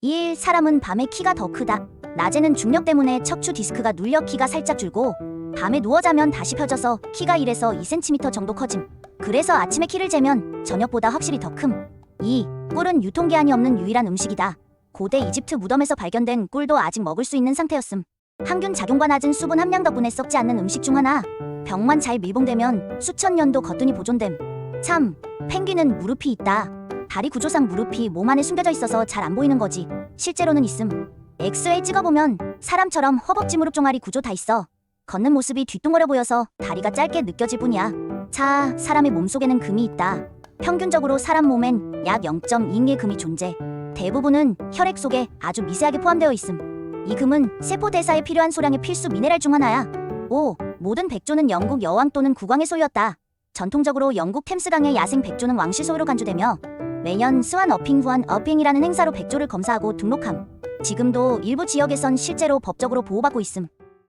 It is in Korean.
1. 사람은 밤에 키가 더 크다. 낮에는 중력 때문에 척추 디스크가 눌려 키가 살짝 줄고 밤에 누워 자면 다시 펴져서 키가 1에서 2cm 정도 커짐. 그래서 아침에 키를 재면 저녁보다 확실히 더 큼. 2. 꿀은 유통기한이 없는 유일한 음식이다. 고대 이집트 무덤에서 발견된 꿀도 아직 먹을 수 있는 상태였음. 항균 작용과 낮은 수분 함량 덕분에 썩지 않는 음식 중 하나. 병만 잘 밀봉되면 수천 년도 거뜬히 보존됨. 3. 펭귄은 무릎이 있다. 다리 구조상 무릎이 몸 안에 숨겨져 있어서 잘 안 보이는 거지. 실제로는 있음. 엑스레이 찍어보면 사람처럼 허벅지 무릎 종아리 구조 다 있어. 걷는 모습이 뒤뚱거려 보여서 다리가 짧게 느껴질 뿐이야. 자, 사람의 몸속에는 금이 있다. 평균적으로 사람 몸엔 약 0.2의 금이 존재. 대부분은 혈액 속에 아주 미세하게 포함되어 있음. 이 금은 세포 대사에 필요한 소량의 필수 미네랄 중 하나야. 5. 모든 백조는 영국 여왕 또는 국왕의 소유였다. 전통적으로 영국 템스강의 야생 백조는 왕실 소유로 간주되며 매년 스완 어핑 후안 어핑이라는 행사로 백조를 검사하고 등록함. 지금도 일부 지역에선 실제로 법적으로 보호받고 있음.